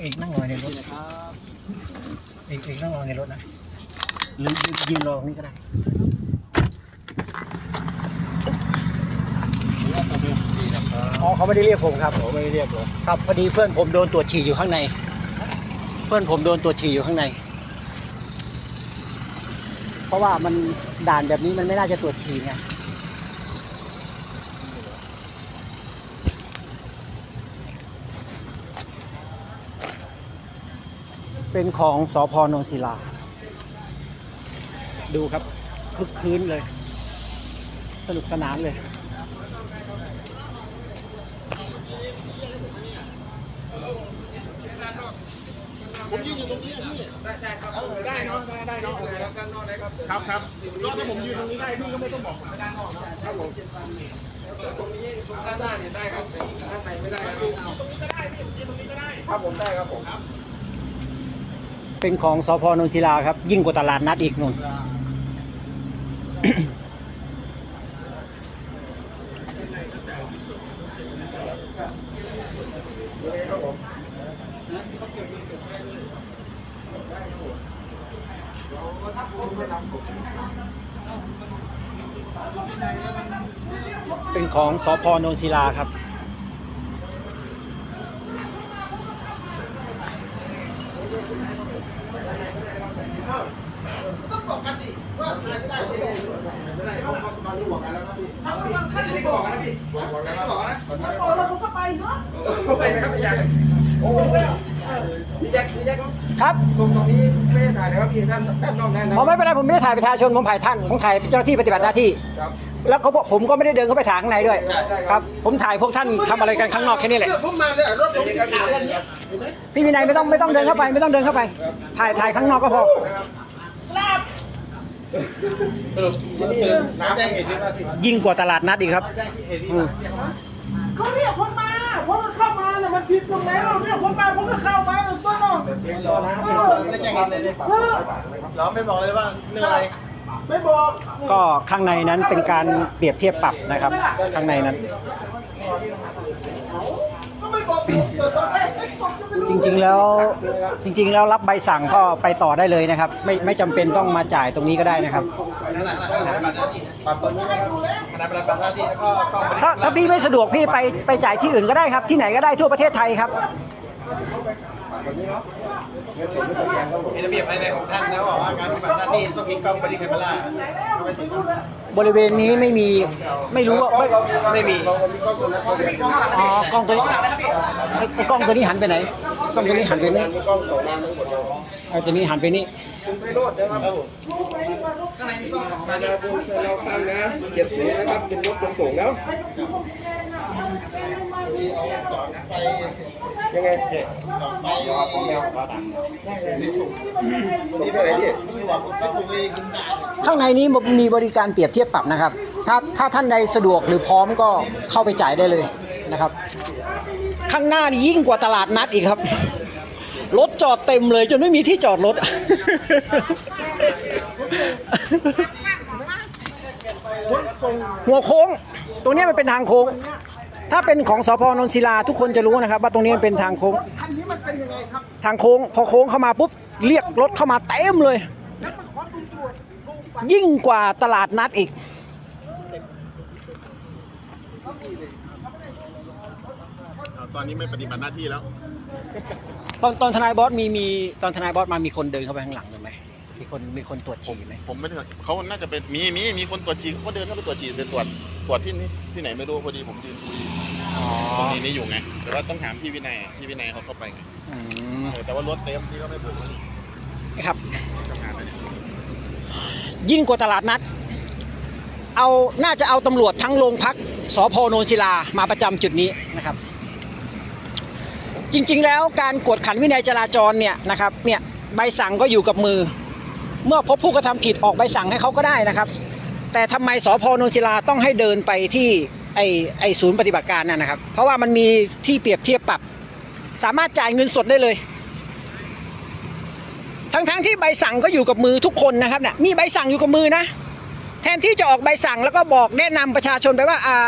เอกนั่งรอในรถนะครับเอกเอกนั่งรอในรถนะหรือยืนยืนรอตรงนี้ก็ได้อ๋อเขาไม่ได้เรียกผมครับผมไม่ได้เรียกหรอกครับพอดีเพื่อนผมโดนตรวจฉี่อยู่ข้างใน เพื่อนผมโดนตรวจฉี่อยู่ข้างใน เพราะว่ามันด่านแบบนี้มันไม่น่าจะตรวจฉี่ไง เป็นของสอพนนศิลา ดูครับคึกคืนเลย สนุกสนานเลยได้เนาะได้ได้เนาะครับครับก็ถ้าผมยืนตรงนี้ได้พี่ก็ไม่ต้องบอกผมไม่ได้นอกครับผมตรงนี้ตรงด้านหน้าเนี่ยได้ครับด้านในไม่ได้ครับตรงนี้ก็ได้พี่ยืนตรงนี้ก็ได้ครับผมได้ครับผมครับ เป็นของสพนนศิลาครับ ยิ่งกว่าตลาดนัดอีกนุ่นเป็นของสพนนศิลาครับ ไปไหมครับพี่ยักษ์โอ้โหพี่ยักษ์พี่ยักษ์ ครับ ตรงตรงนี้ไม่ได้ถ่ายนะครับพี่ด้านด้านนอกด้านใน ผมไม่เป็นไรผมไม่ได้ถ่ายประชาชนผมถ่ายท่านผมถ่ายเจ้าหน้าที่ปฏิบัติหน้าที่ครับแล้วเขาบอกผมก็ไม่ได้เดินเข้าไปถ่ายข้างในด้วยใช่ใช่คครัรับบผมถ่ายพวกท่านทำอะไรกันข้างนอกแค่นี้แหละผมมาเนี่ยรถผมสีขาวเนี่ยพี่วินัยไม่ต้องไม่ต้องเดินเข้าไป ไม่ต้องเดินเข้าไป ถ่ายถ่ายข้างนอกก็พอน้ำแดงเห็นไหมครับพี่ยิ่งกว่าตลาดนัดอีกครับอืมเขาเรียกผมมาผมก็เข้า มันผิดตรงไหนเราเรียกผมาผมก็เข้ามาเนี่ยต้นเนาะไม่ได้แจ้งเงินเลยเลยปรับเราไม่บอกเลยว่าเรื่องอะไรไม่บอกก็ข้างในนั้นเป็นการเปรียบเทียบปรับนะครับ ข้างในนั้น จริงๆแล้วจริง ๆ แล้วรับใบสั่งก็ไปต่อได้เลยนะครับ ไม่ไม่จำเป็นต้องมาจ่ายตรงนี้ก็ได้นะครับครับคณะปฏิบัติหน้าที่แล้วก็กล้องถ้าถ้าพี่ไม่สะดวกพี่ไปไปจ่ายที่อื่นก็ได้ครับ ที่ไหนก็ได้ทั่วประเทศไทยครับ มีระเบียบภายในของท่านนะบอกว่าการปฏิบัติหน้าที่ต้องมีกล้องบริการเวลาบริเวณนี้ไม่มีไม่รู้ว่าไม่ไม่มีอ๋อกล้องตัวนี้ไอ้ไอ้กล้องตัวนี้หันไปไหนกล้องตัวนี้หันไปนี่มีกล้องสองด้านทั้งหมดเลย ไอ้ตัวนี้หันไปนี่คุณไพโรจน์นะครับข้างในมีกล้องสองด้านนะคุณเราตั้งนะเกียรติสูงนะครับเป็นรถขนส่งแล้วยังไงเนี่ยไปของแมวของบ้านนี่ไปไหนพี่ข้างในนี้มีบริการเปรียบเทียบปรับนะครับ ถ้าถ้าท่านใดสะดวกหรือพร้อมก็เข้าไปจ่ายได้เลยนะครับ ข้างหน้านี่ยิ่งกว่าตลาดนัดอีกครับ รถจอดเต็มเลยจนไม่มีที่จอดรถ หัวโค้ง ตรงเนี้ยมันเป็นทางโค้ง ถ้าเป็นของสพนนศิลาทุกคนจะรู้นะครับ ว่าตรงนี้มันเป็นทางโค้ง คันนี้มันเป็นยังไงครับทางโค้ง พอโค้งเข้ามาปุ๊บเรียกรถเข้ามาเต็มเลย แล้วมันขอดูตรวจดูบัตรยิ่งกว่าตลาดนัดอีก ตอนนี้ไม่ปฏิบัติหน้าที่แล้ว ตอนตอนทนายบอสมีมีตอนทนายบอสมามีคนเดินเข้าไปข้างหลังเลยไหมมีคนมีคนตรวจฉี่ไหมผมไม่ได้เขาน่าจะเป็นมีมีมีคนตรวจฉี่เขาก็เดินเข้าไปตรวจฉี่ไปตรวจตรวจที่นี่ที่ไหนไม่รู้พอดีผมยืนคุยอ๋อตรงนี้นี่อยู่ไงแต่ว่าต้องถามพี่วินัยอะพี่วินัยเขาเข้าไปไงอืมเออแต่ว่ารถเต็มพี่ก็ไม่บุกเลยนี่ครับ ทำงานเลยเนี่ยยิ่งกว่าตลาดนัด เอาน่าจะเอาตำรวจทั้งโรงพักสพโนนศิลามาประจำจุดนี้นะครับ จริง ๆ แล้วการกวดขันวินัยจราจรเนี่ยนะครับเนี่ยใบสั่งก็อยู่กับมือ เมื่อพบผู้กระทำผิดออกใบสั่งให้เขาก็ได้นะครับ แต่ทำไมสพนนศิลาต้องให้เดินไปที่ไอไอศูนย์ปฏิบัติการนั่นนะครับ เพราะว่ามันมีที่เปรียบเทียบปรับ สามารถจ่ายเงินสดได้เลย ทั้งๆที่ใบสั่งก็อยู่กับมือทุกคนนะครับเนี่ยมีใบสั่งอยู่กับมือนะ แทนที่จะออกใบสั่งแล้วก็บอกแนะนำประชาชนไปว่าอ่า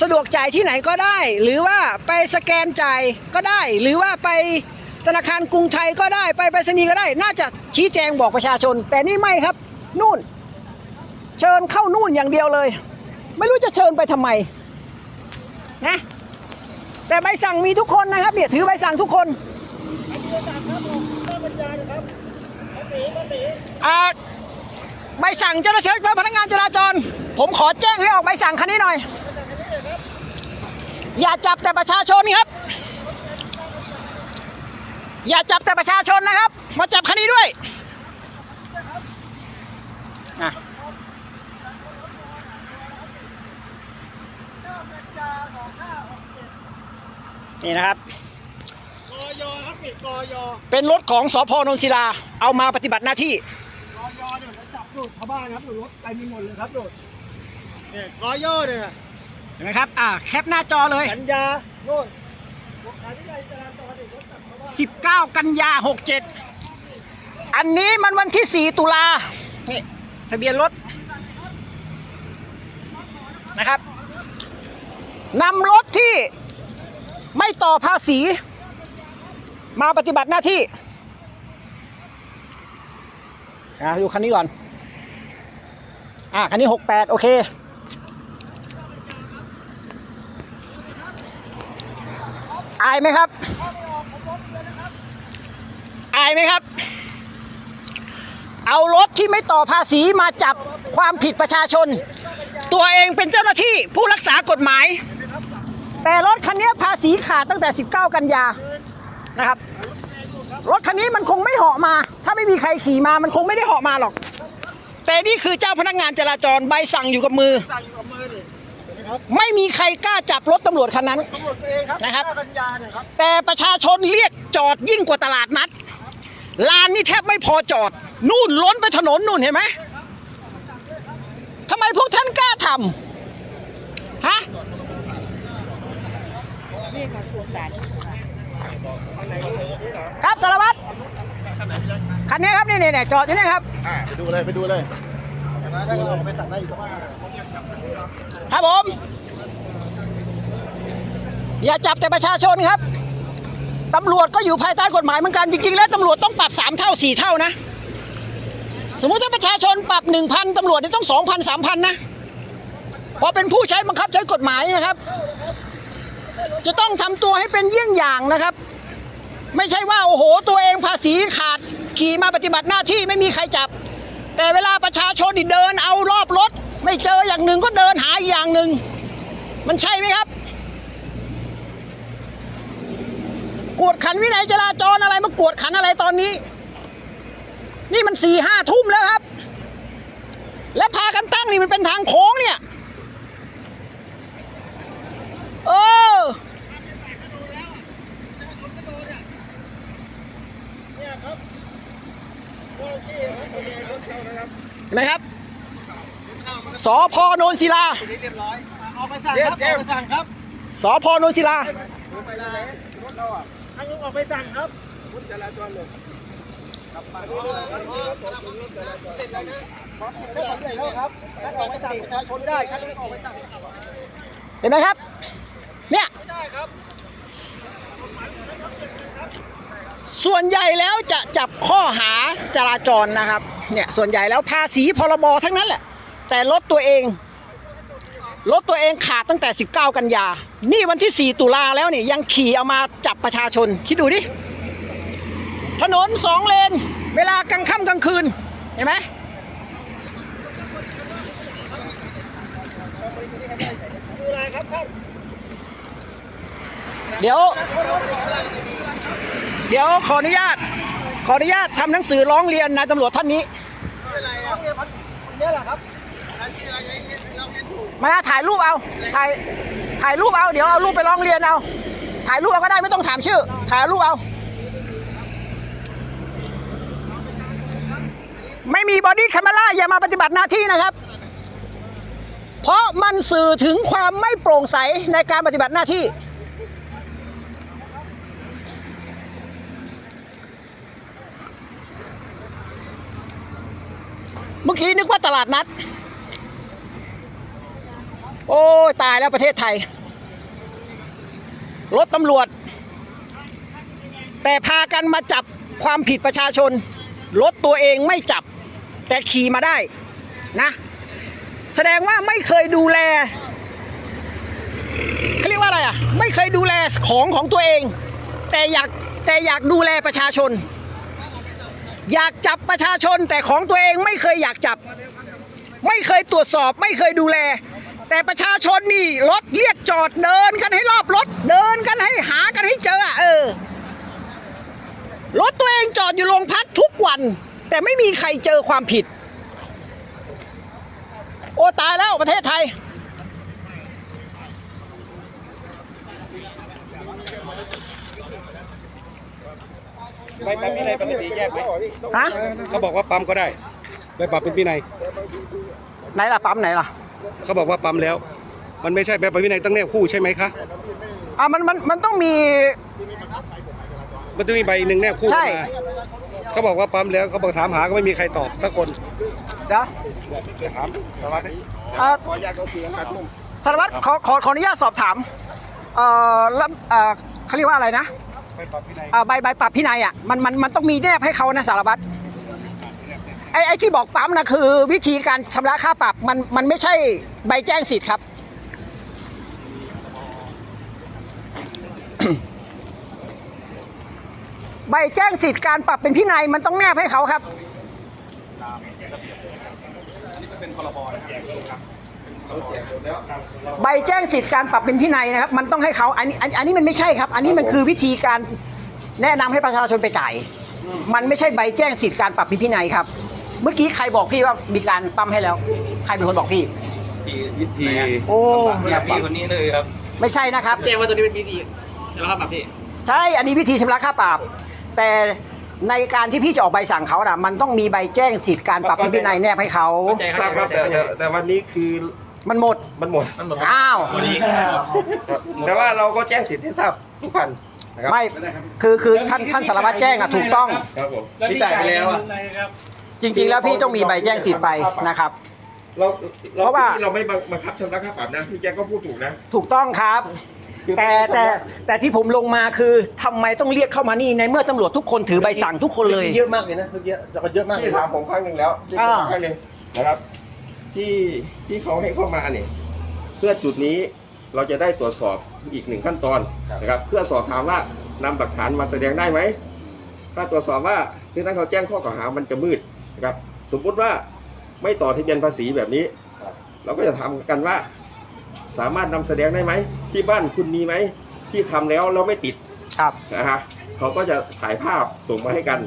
สะดวกจ่ายที่ไหนก็ได้ หรือว่าไปสแกนจ่ายก็ได้ หรือว่าไปธนาคารกรุงไทยก็ได้ไปไปรษณีย์ก็ได้ น่าจะชี้แจงบอกประชาชน แต่นี่ไม่ครับนู่น เชิญเข้านู่นอย่างเดียวเลย ไม่รู้จะเชิญไปทำไมนะแต่ใบสั่งมีทุกคนนะครับเนี่ยถือใบสั่งทุกคนอ่าใบสั่งเจ้าหน้าที่และพนักงานจราจร ผมขอแจ้งให้ออกใบสั่งคันนี้หน่อย อย่าจับแต่ประชาชนครับ อย่าจับแต่ประชาชนนะครับ มาจับคันนี้ด้วยอะนี่นะครับ เป็นรถของสพนนศิลา เอามาปฏิบัติหน้าที่กอยอเนี่ยมันจับดูดชาวบ้านครับดูรถไปมีหมดเลยครับดูดเนี่ยกอยอเนี่ย เห็นไหมครับ อ่า แคปหน้าจอเลย สัญญาโน่นบอกขายที่ใดจราจรเนี่ยรถจับชาวบ้าน19 กันยา 67 อันนี้มันวันที่ 4 ตุลานี่ทะเบียนรถ นะครับนำรถที่ไม่ต่อภาษี มาปฏิบัติหน้าที่อ่าดูคันนี้ก่อน อ่าคันนี้ 68 โอเค อายไหมครับ อายไหมครับ เอารถที่ไม่ต่อภาษีมาจับความผิดประชาชน ตัวเองเป็นเจ้าหน้าที่ผู้รักษากฎหมาย แต่รถคันนี้ภาษีขาดตั้งแต่ 19 กันยานะครับ รถคันนี้มันคงไม่เหาะมา ถ้าไม่มีใครขี่มามันคงไม่ได้เหาะมาหรอก แต่นี่คือเจ้าพนักงานจราจรใบสั่งอยู่กับมือ ไม่มีใครกล้าจับรถตำรวจคันนั้นตำรวจตัวเองครับนะครับหาสัญญาเนี่ยครับ แต่ประชาชนเรียกจอดยิ่งกว่าตลาดนัดลานนี่แทบไม่พอจอด นู่นล้นไปถนนนู่นเห็นไหมทำไมพวกท่านกล้าทำฮะนี่มาสวมด่านครับสารวัตรคันนี้ครับนี่นี่นี่จอดอยู่นี่ครับอ่าไปดูเลยไปดูเลยนะถ้าเราไปตัดได้อยู่ก็ว่า ครับผม อย่าจับแต่ประชาชนครับตำรวจก็อยู่ภายใต้กฎหมายเหมือนกันจริงๆ แล้วตำรวจต้องปรับสามเท่าสี่เท่านะ สมมุติถ้าประชาชนปรับหนึ่งพันตำรวจนี่ต้องสองพันสามพันนะพราะเป็นผู้ใช้บังคับใช้กฎหมายนะครับ จะต้องทำตัวให้เป็นเยี่ยงอย่างนะครับ ไม่ใช่ว่า โอ้โห ตัวเองภาษีขาดขี่มาปฏิบัติหน้าที่ไม่มีใครจับ แต่เวลาประชาชนเดินเอารอบรถ ไม่เจออย่างหนึ่งก็เดินหาอีกอย่างหนึ่ง มันใช่ไหมครับ กวดขันวินัยจราจรอะไรมากวดขันอะไรตอนนี้ นี่มันสี่ห้าทุ่มแล้วครับ แล้วพากันตั้งนี่มันเป็นทางโค้งเนี่ยเออเนี่ยครับเจ้าหน้าที่ครับตัวเองรถเช่านะครับ เห็นไหมครับ สพโนนศิลาทีนี้เรียบร้อยเอาไปสั่งครับเอาไปสั่งครับสพโนนศิลาไปเลยรถเราอะให้ลุงออกไปสั่งครับรถจราจรเลยครับมาดูเลยครับติดแล้วนะครับไม่ทำอะไรแล้วครับถ้าออกไปสั่งประชาชนได้ครับออกไปสั่งเห็นไหมครับ เนี่ยไม่ได้ครับส่วนใหญ่แล้วจะจับข้อหาจราจรนะครับ เนี่ยส่วนใหญ่แล้วภาษีพรบทั้งนั้นแหละ แต่รถตัวเองรถตัวเองขาดตั้งแต่ 19 กันยา นี่วันที่ 4 ตุลาแล้วนี่ยังขี่เอามาจับประชาชน คิดดูดิ ถนนสองเลน เวลากลางค่ำกลางคืน เห็นไหม เดี๋ยว เดี๋ยวขออนุญาต ขออนุญาตทำหนังสือร้องเรียนนายตำรวจท่านนี้ต้องเรียนพันคนนี้แหละครับ มาถ่ายรูปเอา ถ่าย ถ่ายรูปเอา เดี๋ยวเอารูปไปร้องเรียนเอา ถ่ายรูปเอาก็ได้ไม่ต้องถามชื่อ ถ่ายรูปเอา ไม่มีบอดี้แคม e ราอย่ามาปฏิบัติหน้าที่นะครับ เพราะมันสื่อถึงความไม่โปร่งใสในการปฏิบัติหน้าที่ เมื่อกี้นึกว่าตลาดนัด โอ้ตายแล้วประเทศไทย รถตำรวจ แต่พากันมาจับความผิดประชาชน รถตัวเองไม่จับ แต่ขี่มาได้นะ แสดงว่าไม่เคยดูแลเขาเรียกว่าอะไรอะ ไม่เคยดูแลของของตัวเอง แต่อยากแต่อยากดูแลประชาชน อยากจับประชาชนแต่ของตัวเองไม่เคยอยากจับ ไม่เคยตรวจสอบไม่เคยดูแล แต่ประชาชนนี่รถเรียกจอดเดินกันให้รอบรถ เดินกันให้หากันให้เจออะเออรถตัวเองจอดอยู่โรงพักทุกวัน แต่ไม่มีใครเจอความผิด โอ้ตายแล้วประเทศไทย ใบปรับวินัยปกติแยกไหมฮะ เขาบอกว่าปั๊มก็ได้ใบปรับเป็นวินัย ไหนล่ะปั๊มไหนล่ะ เขาบอกว่าปั๊มแล้ว มันไม่ใช่ใบปรับวินัยต้องแนบคู่ใช่ไหมคะอะมันมันมันต้องมี มันต้องมีใบหนึ่งแนบคู่ใช่ มาเขาบอกว่าปั๊มแล้วเขาบอกถามหาก็ไม่มีใครตอบสักคนเดี๋ยวถามสวัสดีเอ่อขออนุญาตเขาเสียงครับผมสารวัตรขอขอขออนุญาตสอบถามเอ่อแล้วเอ่อเขาเรียกว่าอะไรนะใบปรับวินัยอ่าใบใบปรับพินัยอะมันมันมันต้องมีแนบให้เขานะสารวัตร ไอ้ไอ้ที่บอกปั๊มนะคือ วิธีการชำระค่าปรับมันมันไม่ใช่ใบแจ้งสิทธิ์ครับ ใบแจ้งสิทธิ์การปรับเป็นพินัยมันต้องแนบให้เขาครับใบแจ้งสิทธิ์การปรับเป็นพินัยนะครับ มันต้องให้เขาอันนี้อันนี้มันไม่ใช่ครับ อันนี้มันคือวิธีการแนะนำให้ประชาชนไปจ่าย มันไม่ใช่ใบแจ้งสิทธิ์การปรับเป็นพินัยครับ เมื่อกี้ใครบอกพี่ว่ามีการปั๊มให้แล้ว ใครเป็นคนบอกพี่วิธีโอ้ เนี่ยพี่คนนี้เลยครับไม่ใช่นะครับ แจ้งว่าตัวนี้เป็นวิธีแล้วครับพี่ ใช่อันนี้วิธีชำระค่าปรับแต่ในการที่พี่จะออกใบสั่งเขาน่ะ มันต้องมีใบแจ้งสิทธิ์การปรับเป็นพินัยแนบให้เขา ทราบครับแต่แต่แต่วันนี้คือมันหมด มันหมดมันหมดอ้าวแต่ว่าเราก็แจ้งสิทธิ์ให้ทราบทุกคันนะครับไม่ คือคือท่านท่านสารวัตรแจ้งอะถูกต้อง ครับผมที่จ่ายไปแล้วอะ จริง ๆ แล้วพี่ต้องมีใบแจ้งสิทธิ์ไปนะครับ เราเราเพราะว่าที่เราไม่บังคับชำระค่าปรับนะพี่แจ็คก็พูดถูกนะ ถูกต้องครับแต่แต่แต่ที่ผมลงมาคือทำไมต้องเรียกเข้ามานี่ในเมื่อตำรวจทุกคนถือใบสั่งทุกคนเลย เยอะมากเลยนะเยอะเราก็เยอะมากเลที่ยถามผมครั้งหนึ่งแล้วที่ผมอ่าครั้งหนึ่งนะครับ ที่ที่เขาให้เข้ามาเนี่ยเพื่อจุดนี้เราจะได้ตรวจสอบอีกหนึ่งขั้นตอนนะครับ เพื่อสอบถามว่านำหลักฐานมาแสดงได้ไหมถ้าตรวจสอบว่าที่นั้นเขาแจ้งข้อกล่าวหามันจะมืด นะครับสมมุติว่าไม่ต่อทะเบียนภาษีแบบนี้ เราก็จะถามกันว่า สามารถนำแสดงได้ไหม ที่บ้านคุณมีไหม ที่ทำแล้วเราไม่ติดครับนะฮะเขาก็จะถ่ายภาพส่งมาให้กัน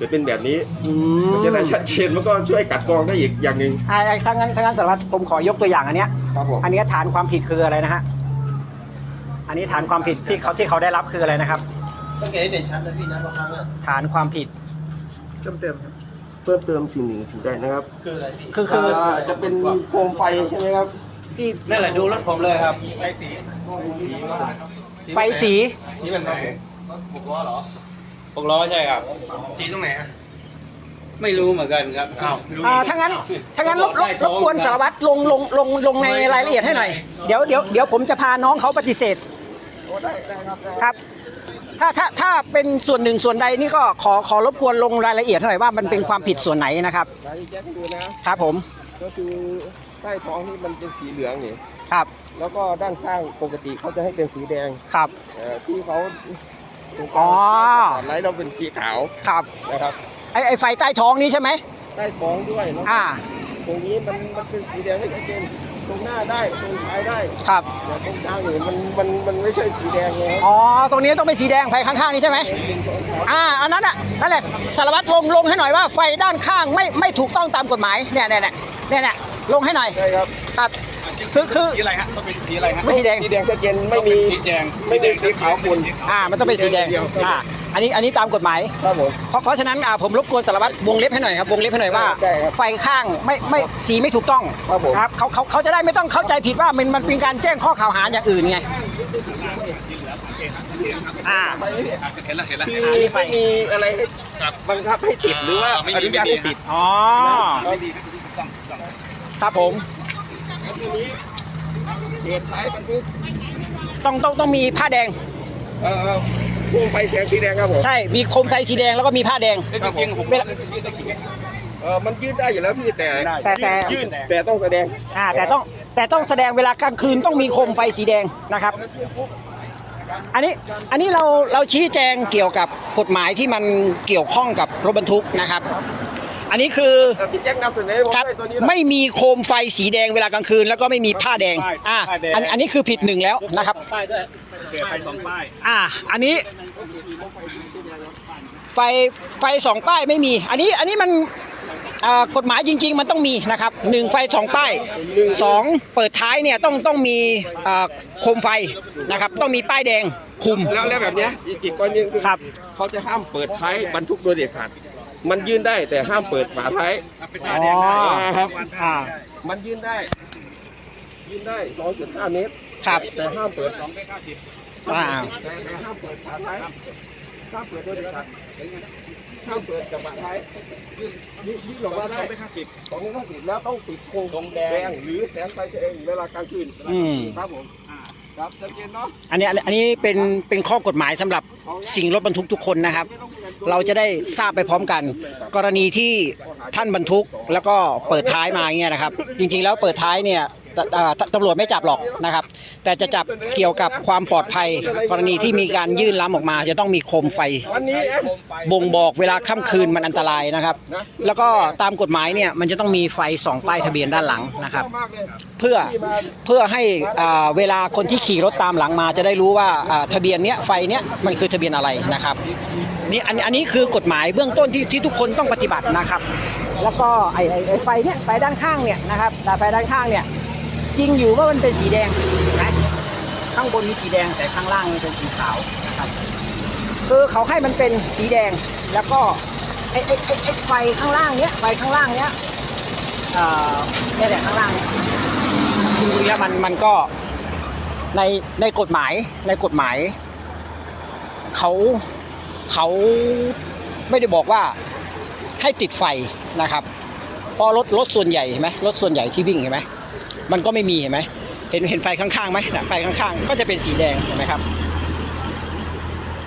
จะเป็นแบบนี้อืมันจะได้ชัดเจนมันก็ช่วยกัดกรองได้อีกอย่างหนึ่งไอ้ไอ้ทั้างนั้นทั้างนั้นสารวัตรผมขอยกตัวอย่างอันเนี้ยครับผมอันเนี้ยฐานความผิดคืออะไรนะฮะอันนี้ฐานความผิดที่เขาที่เขาได้รับคืออะไรนะครับต้องเห็นให้เด่นชัดนะพี่นะบางครั้งอะฐานความผิดเพิ่มเติม เพิ่มเติมสิ่งหนึ่งสิ่งใดนะครับ คืออะไรพี่คือคือาจะเป็นโคมไฟใช่ไหมครับที่นั่นแหละดูรถผมเลยครับใบสีไฟสีสีเป็นครับหกล้อเหรอหกล้อใช่ครับ สีตรงไหนฮะไม่รู้เหมือนกันครับอ้าวอ่าถ้างั้นถ้างั้นรบรบรบกวนสารวัตรลงลงลงลงในรายละเอียดให้หน่อย เดี๋ยวเดี๋ยวเดี๋ยวผมจะพาน้องเขาปฏิเสธ โอ้ได้ได้ครับได้ ครับ ถ้าถ้าถ้าเป็นส่วนหนึ่งส่วนใดนี่ก็ขอขอรบกวนลงรายละเอียดหน่อยว่ามันเป็นความผิดส่วนไหนนะครับรายแจ็คให้ดูนะครับผมก็คือใต้ท้องที่มันเป็นสีเหลืองนี่ครับแล้วก็ด้านข้างปกติเขาจะให้เป็นสีแดงครับเอ่อที่เขาตรงกอ๋ลางอสปอตไลท์เราเป็นสีขาวครับนะครับไอไอไฟใต้ท้องนี้ใช่ไหม ใต้ท้องด้วยแล้วอ่า ตรงนี้มันมันเป็นสีแดงไม่ชัดเจนตรงหน้าได้ตรงท้ายได้ครับ แต่ตรงกลางนี่มันมันมันไม่ใช่สีแดงเลยครับอ๋อ ตรงนี้ต้องเป็นสีแดงไฟข้างๆ นี้ใช่ไหมเป็นสองขาวอ่า อันนั้นอะ นั่นแหละ สารวัตรลงลงให้หน่อยว่าไฟด้านข้างไม่ไม่ถูกต้องตามกฎหมาย เนี่ยเนี่ยเนี่ยเนี่ยเนี่ยลงให้หน่อย ใช่ครับ ครับ คือคือ สีอะไรฮะต้องเป็นสีอะไรฮะไม่สีแดง สีแดงชัดเจนไม่มีสีแดงไม่มีสีขาวขุ่นอ่า มันต้องเป็นสีแดงสีแดงเดียวอ่า อันนี้ อันนี้ตามกฎหมาย ครับผม เพราะเพราะฉะนั้น อ่า ผมรบกวนสารวัตรวงเล็บให้หน่อยครับ วงเล็บให้หน่อยว่า ได้ครับไฟข้างไม่ ไม่ สีไม่ถูกต้อง ครับผม ครับเขาเขาเขาจะได้ไม่ต้องเข้าใจผิดว่ามันมันเป็นการแจ้งข้อกล่าวหาอย่างอื่นไง อ่า เห็นแล้วเห็นแล้วที่อ่านี่ไฟไม่มีอะไรให้ครับบังคับให้ติดหรือว่าไม่อมีนุญาตไม่มีให้ติด อ๋อไม่ดีไม่ ครับผมแล้วทีนี้เปิดท้ายบรรทุกต้องต้องต้องมีผ้าแดง เอ่อพ่วงไฟแสงสีแดงครับผมใช่ มีโคมไฟสีแดงแล้วก็มีผ้าแดง จริงๆผมเวลาเออมันยืดได้อยู่แล้วพี่แต่แต่แต่ยื่นแต่ต้องแสดงอ่าแต่ต้องแต่ต้องแสดงเวลากลางคืนต้องมีโคมไฟสีแดงนะครับ อันนี้อันนี้เราเราชี้แจงเกี่ยวกับกฎหมายที่มันเกี่ยวข้องกับรถบรรทุกนะครับ อันนี้คือเอ่อพี่แจ็คนำเสนอผมครับได้ตัวนี้นะไม่มีโคมไฟสีแดงเวลากลางคืน แล้วก็ไม่มีผ้าแดง อ่าอันอันนี้คือผิดหนึ่งแล้วนะครับ ป้ายด้วยเสียไปสองป้ายอ่า อันนี้ ไฟไฟสองป้ายไม่มี อันนี้อันนี้มันอ่ากฎหมายจริง ๆ มันต้องมีนะครับหนึ่งไฟสองป้ายสองเปิดท้ายเนี่ยต้องต้องมีอ่าโคมไฟนะครับ ต้องมีป้ายแดงคุมแล้วแล้วแบบเนี้ยอีกอีกกรณีหนึ่งคือครับ เขาจะห้ามเปิดท้ายบรรทุกโดยเด็ดขาด มันยื่นได้แต่ห้ามเปิดฝาท้าย อ๋อครับอ่า มันยื่นได้ ยื่นได้ 2.5 เมตรครับแต่ห้ามเปิดอ่าแต่แต่ห้ามเปิดฝาท้ายห้ามเปิดโดยเด็ดขาดห้ามเปิดกระบะท้ายยื่นยื่นออกมาได้สองเมตรห้าสิบแล้วต้องติดโครงแดง หรือแสงไฟแดงเวลากลางคืนอืม ครับผม ครับชัดเจนเนาะอันนี้อันนี้เป็นเป็นข้อกฎหมายสำหรับสิ่งรถบรรทุกทุกคนนะครับ เราจะได้ทราบไปพร้อมกัน กรณีที่ท่านบรรทุกแล้วก็เปิดท้ายมาอย่างเงี้ยนะครับ จริงๆแล้วเปิดท้ายเนี่ยตำรวจไม่จับหรอกนะครับ แต่จะจับเกี่ยวกับความปลอดภัย กรณีที่มีการยื่นล้ำออกมา จะต้องมีโคมไฟบ่งบอกเวลาค่ำคืนมันอันตรายนะครับ แล้วก็ตามกฎหมายเนี่ยมันจะต้องมีไฟสองป้ายทะเบียนด้านหลังนะครับ พื่อเพื่อให้เวลาคนที่ขี่รถตามหลังมา จะได้รู้ว่าทะเบียนเนี้ยไฟเนี้ยมันคือทะเบียนอะไรนะครับนี่อันอันนี้คือกฎหมายเบื้องต้นที่ที่ทุกคนต้องปฏิบัตินะครับ แล้วก็ไอไอไอไฟเนี้ยไฟด้านข้างเนี่ยนะครับแต่ไฟด้านข้างเนี่ยจริงอยู่ว่ามันเป็นสีแดงนะข้างบนมีสีแดงแต่ข้างล่างมันเป็นสีขาวนะครับคือเขาให้มันเป็นสีแดงแล้วก็ไอไอไอ้ไอไฟข้างล่างเนี้ยไฟข้างล่างเนี้ยเอ่อเนี่ยข้างล่างเนี่ย จริงๆแล้วมันมันก็ในในกฎหมายในกฎหมายเขาเขาไม่ได้บอกว่าให้ติดไฟนะครับเพราะรถรถส่วนใหญ่เห็นไหมรถส่วนใหญ่ที่วิ่งเห็นไหมมันก็ไม่มีเห็นไหมเห็นเห็นไฟข้างๆไหมนะไฟข้างๆ ก็จะเป็นสีแดงเห็นไหมครับ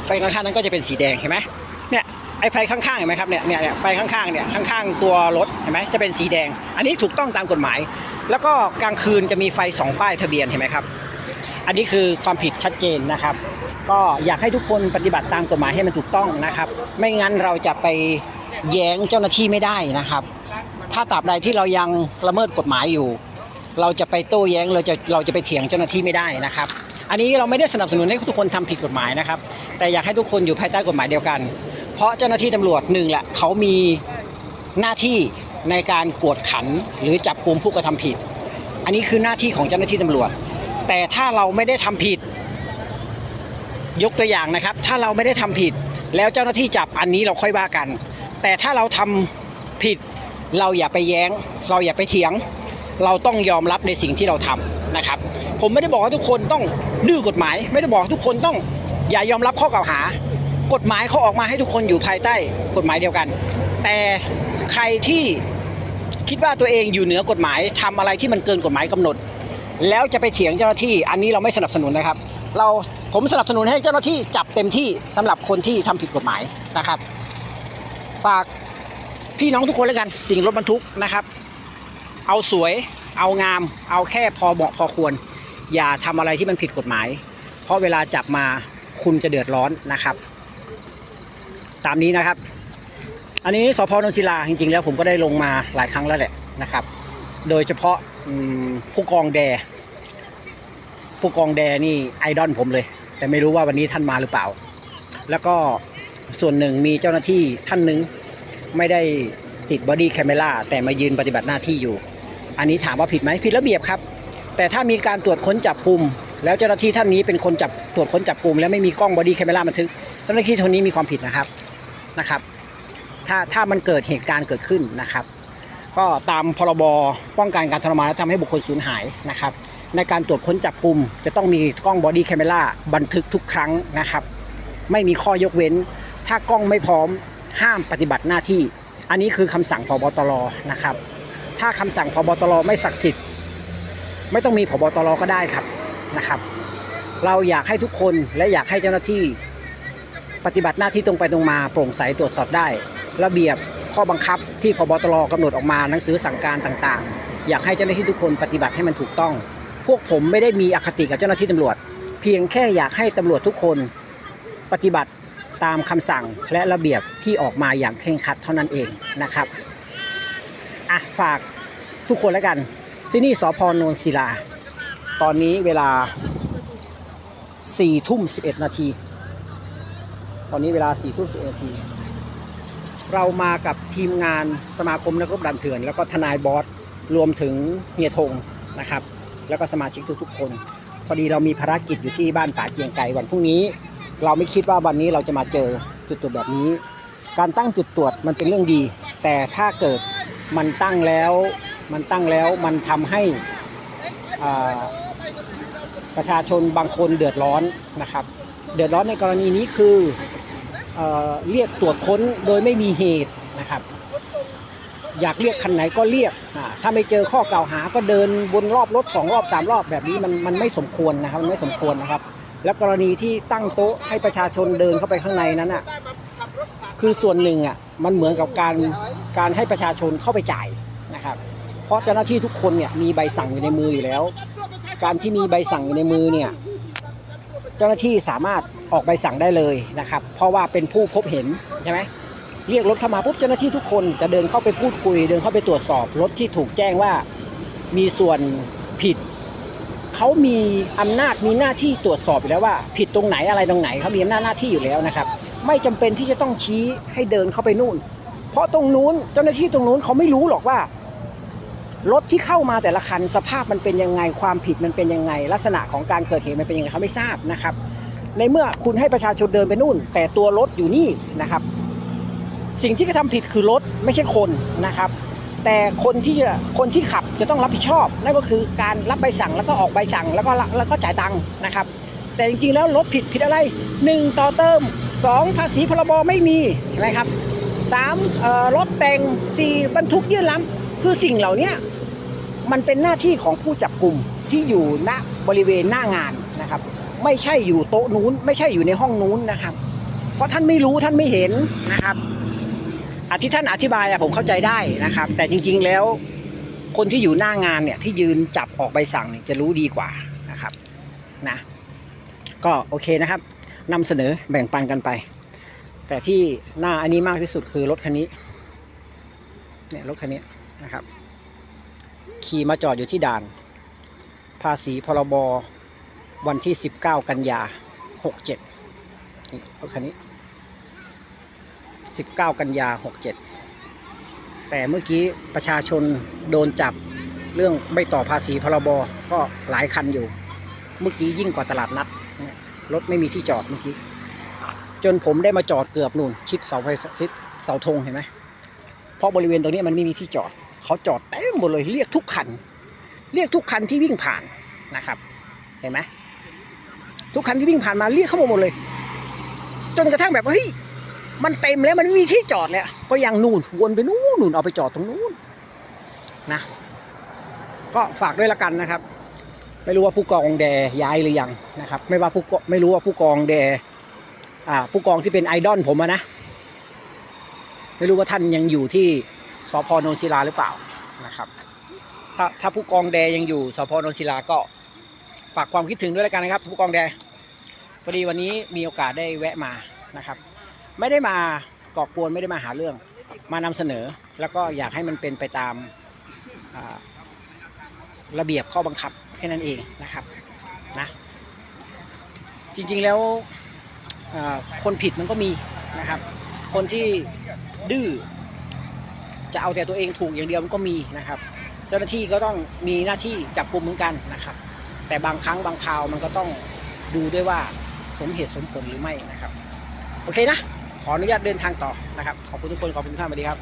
ไฟข้างๆนั้นก็จะเป็นสีแดงเห็นไหมเนี่ยไอ้ไฟข้างๆเห็นไหมครับเนี่ยเนี่ยเนี่ยไฟข้างๆเนี่ยข้างๆตัวรถเห็นไหมจะเป็นสีแดง อันนี้ถูกต้องตามกฎหมาย แล้วก็กลางคืนจะมีไฟสองป้ายทะเบียนเห็นไหมครับ อันนี้คือความผิดชัดเจนนะครับ ก็อยากให้ทุกคนปฏิบัติตามกฎหมายให้มันถูกต้องนะครับ ไม่งั้นเราจะไปแย้งเจ้าหน้าที่ไม่ได้นะครับ ถ้าตราบใดที่เรายังละเมิดกฎหมายอยู่ เราจะไปโต้แย้งเราจะเราจะไปเถียงเจ้าหน้าที่ไม่ได้นะครับ อันนี้เราไม่ได้สนับสนุนให้ทุกคนทำผิดกฎหมายนะครับ แต่อยากให้ทุกคนอยู่ภายใต้กฎหมายเดียวกัน เพราะเจ้าหน้าที่ตำรวจหนึ่งแหละเขามีหน้าที่ ในการกวดขันหรือจับกลุ่มผู้กระทำผิด อันนี้คือหน้าที่ของเจ้าหน้าที่ตำรวจ แต่ถ้าเราไม่ได้ทำผิด ยกตัวอย่างนะครับ ถ้าเราไม่ได้ทำผิด แล้วเจ้าหน้าที่จับอันนี้เราค่อยว่ากัน แต่ถ้าเราทำผิดเราอย่าไปแย้ง เราอย่าไปเถียง เราต้องยอมรับในสิ่งที่เราทำนะครับ ผมไม่ได้บอกว่าทุกคนต้องดื้อกฎหมาย ไม่ได้บอกทุกคนต้องอย่ายอมรับข้อกล่าวหา กฎหมายเขาออกมาให้ทุกคนอยู่ภายใต้กฎหมายเดียวกัน แต่ใครที่ คิดว่าตัวเองอยู่เหนือกฎหมายทำอะไรที่มันเกินกฎหมายกำหนด แล้วจะไปเถียงเจ้าหน้าที่ อันนี้เราไม่สนับสนุนนะครับ เราผมสนับสนุนให้เจ้าหน้าที่จับเต็มที่สำหรับคนที่ทำผิดกฎหมายนะครับ ฝากพี่น้องทุกคนแล้วกันสิ่งรถบรรทุกนะครับ เอาสวย เอางาม เอาแค่พอเหมาะพอควร อย่าทำอะไรที่มันผิดกฎหมาย เพราะเวลาจับมาคุณจะเดือดร้อนนะครับ ตามนี้นะครับ อันนี้สพนนทิลาจริงๆ แล้วผมก็ได้ลงมาหลายครั้งแล้วแหละนะครับ โดยเฉพาะผู้กองแด ผู้กองแดนี่ไอดอลผมเลย แต่ไม่รู้ว่าวันนี้ท่านมาหรือเปล่า แล้วก็ส่วนหนึ่งมีเจ้าหน้าที่ท่านหนึ่งไม่ได้ติดบอดี้แคมเมล่าแต่มายืนปฏิบัติหน้าที่อยู่ อันนี้ถามว่าผิดไหมผิดระเบียบครับ แต่ถ้ามีการตรวจค้นจับกลุ่มแล้วเจ้าหน้าที่ท่านนี้เป็นคนจับตรวจค้นจับกลุ่มแล้วไม่มีกล้องบอดี้แคมเมราบันทึกเจ้าหน้าที่คนนี้มีความผิดนะครับนะครับ ถ้าถ้ามันเกิดเหตุการณ์เกิดขึ้นนะครับ ก็ตามพรบป้องกันการทรมานและทำให้บุคคลสูญหายนะครับ ในการตรวจค้นจับกลุ่มจะต้องมีกล้องบอดี้แคมเมราบันทึกทุกครั้งนะครับ ไม่มีข้อยกเว้น ถ้ากล้องไม่พร้อมห้ามปฏิบัติหน้าที่ อันนี้คือคำสั่งพบตรนะครับ ถ้าคำสั่งพบตรไม่ศักดิ์สิทธิ์ ไม่ต้องมีพบตรก็ได้ครับนะครับ เราอยากให้ทุกคนและอยากให้เจ้าหน้าที่ ปฏิบัติหน้าที่ตรงไปตรงมาโปร่งใสตรวจสอบได้ ระเบียบข้อบังคับที่พบตรกำหนดออกมาหนังสือสั่งการต่างๆ อยากให้เจ้าหน้าที่ทุกคนปฏิบัติให้มันถูกต้อง พวกผมไม่ได้มีอคติกับเจ้าหน้าที่ตำรวจ เพียงแค่อยากให้ตำรวจทุกคนปฏิบัติตามคำสั่งและระเบียบที่ออกมาอย่างเคร่งครัดเท่านั้นเองนะครับอะฝากทุกคนแล้วกัน ที่นี่สพนนศิลา ตอนนี้เวลา4ทุ่ม11 นาที ตอนนี้เวลา4ทุ่ม11 นาที เรามากับทีมงานสมาคมนักรบดันเถื่อน แล้วก็ทนายบอสรวมถึงเฮียธงนะครับ แล้วก็สมาชิกทุกๆคน พอดีเรามีภารกิจอยู่ที่บ้านป่าเจียงไก่วันพรุ่งนี้ เราไม่คิดว่าวันนี้เราจะมาเจอจุดตรวจแบบนี้ การตั้งจุดตรวจมันเป็นเรื่องดี แต่ถ้าเกิดมันตั้งแล้วมันตั้งแล้วมันทำให้ประชาชนบางคนเดือดร้อนนะครับ เดือดร้อนในกรณีนี้คือ เเรียกตรวจค้นโดยไม่มีเหตุนะครับ อยากเรียกคันไหนก็เรียก ถ้าไม่เจอข้อกล่าวหาก็เดินวนรอบรถสองรอบสามรอบแบบนี้มันมันไม่สมควรนะครับมันไม่สมควรนะครับ แล้วกรณีที่ตั้งโต๊ะให้ประชาชนเดินเข้าไปข้างในนั้นอะคือส่วนหนึ่งอะมันเหมือนกับการการให้ประชาชนเข้าไปจ่ายนะครับ เพราะเจ้าหน้าที่ทุกคนเนี่ยมีใบสั่งอยู่ในมืออยู่แล้ว การที่มีใบสั่งอยู่ในมือเนี่ย เจ้าหน้าที่สามารถ ออกใบสั่งได้เลยนะครับ เพราะว่าเป็นผู้พบเห็นใช่ไหมเรียกรถเข้ามาปุ๊บเจ้าหน้าที่ทุกคนจะเดินเข้าไปพูดคุย เดินเข้าไปตรวจสอบรถที่ถูกแจ้งว่ามีส่วนผิดเขามีอำนาจมีหน้าที่ตรวจสอบอยู่แล้วว่า ผิดตรงไหนอะไรตรงไหนเขามีอำนาจหน้าที่อยู่แล้วนะครับ ไม่จำเป็นที่จะต้องชี้ให้เดินเข้าไปนู่น เพราะตรงนู้นเจ้าหน้าที่ตรงนู้นเขาไม่รู้หรอกว่ารถที่เข้ามาแต่ละคันสภาพมันเป็นยังไงความผิดมันเป็นยังไง ลักษณะของการเกิดเหตุมันเป็นยังไงเขาไม่ทราบนะครับ ในเมื่อคุณให้ประชาชนเดินไปนู่น แต่ตัวรถอยู่นี่นะครับ สิ่งที่กระทำผิดคือรถไม่ใช่คนนะครับ แต่คนที่คนที่ขับจะต้องรับผิดชอบ นั่นก็คือการรับใบสั่งแล้วก็ออกใบสั่งแล้วก็แล้วก็จ่ายตังค์นะครับ แต่จริงๆแล้วรถผิดผิดอะไร 1 ต่อเติม 2 ภาษีพรบไม่มีเห็นไหมครับ3รถแต่ง4บรรทุกยื่นล้ำคือสิ่งเหล่านี้มันเป็นหน้าที่ของผู้จับกลุ่มที่อยู่ณบริเวณหน้างาน ไม่ใช่อยู่โต๊ะนู้น ไม่ใช่อยู่ในห้องนู้นนะครับ เพราะท่านไม่รู้ท่านไม่เห็นนะครับอธิท่านอธิบายอะผมเข้าใจได้นะครับ แต่จริง ๆแล้ว คนที่อยู่หน้างานเนี่ยที่ยืนจับออกใบสั่งเนี่ยจะรู้ดีกว่านะครับนะก็โอเคนะครับนำเสนอแบ่งปันกันไป แต่ที่หน้าอันนี้มากที่สุดคือรถคันนี้เนี่ยรถคันนี้นะครับ ขี่มาจอดอยู่ที่ด่าน ภาษีพรบ วันที่ 19 กันยา 67นี่รถคันนี้ 19 กันยา 67 แต่เมื่อกี้ประชาชนโดนจับเรื่องไม่ต่อภาษีพรบก็หลายคันอยู่ เมื่อกี้ยิ่งกว่าตลาดนัดรถไม่มีที่จอดเมื่อกี้ จนผมได้มาจอดเกือบนู่น ชิดเสาไฟชิดเสาธงเห็นไหมเพราะบริเวณตรงนี้มันไม่มีที่จอด เขาจอดเต็มหมดเลยเรียกทุกคัน เรียกทุกคันที่วิ่งผ่านนะครับ เห็นไหม ทุกคันที่วิ่งผ่านมาเรียกเข้ามาหมดเลย จนกระทั่งแบบเฮ้ยมันเต็มแล้วมันไม่มีที่จอดแล้วก็ยังนู่นวนไปนู่นนู่นเอาไปจอดตรงนู้นนะ ก็ฝากด้วยละกันนะครับ ไม่รู้ว่าผู้กองแดย้ายหรือยังนะครับ ไม่ว่าผู้กไม่รู้ว่าผู้กองแดอ่า ผู้กองที่เป็นไอดอลผมะนะไม่รู้ว่าท่านยังอยู่ที่สพนนศิลาหรือเปล่านะครับ ถ้าถ้าผู้กองแดยังอยู่สพนนศิลาก็ฝากความคิดถึงด้วยละกันนะครับ ผู้กองแด พอดีวันนี้มีโอกาสได้แวะมานะครับ ไม่ได้มาก่อกวนไม่ได้มาหาเรื่อง มานำเสนอแล้วก็อยากให้มันเป็นไปตามระเบียบข้อบังคับแค่นั้นเองนะครับนะจริงๆแล้วคนผิดมันก็มีนะครับ คนที่ดื้อจะเอาแต่ตัวเองถูกอย่างเดียวมันก็มีนะครับ เจ้าหน้าที่ก็ต้องมีหน้าที่จับกลุ่มเหมือนกันนะครับ แต่บางครั้งบางคราวมันก็ต้องดูด้วยว่า สมเหตุสมผลหรือไม่นะครับ โอเคนะ ขออนุญาตเดินทางต่อนะครับ ขอบคุณทุกคน ขอบคุณท่านสวัสดีครับ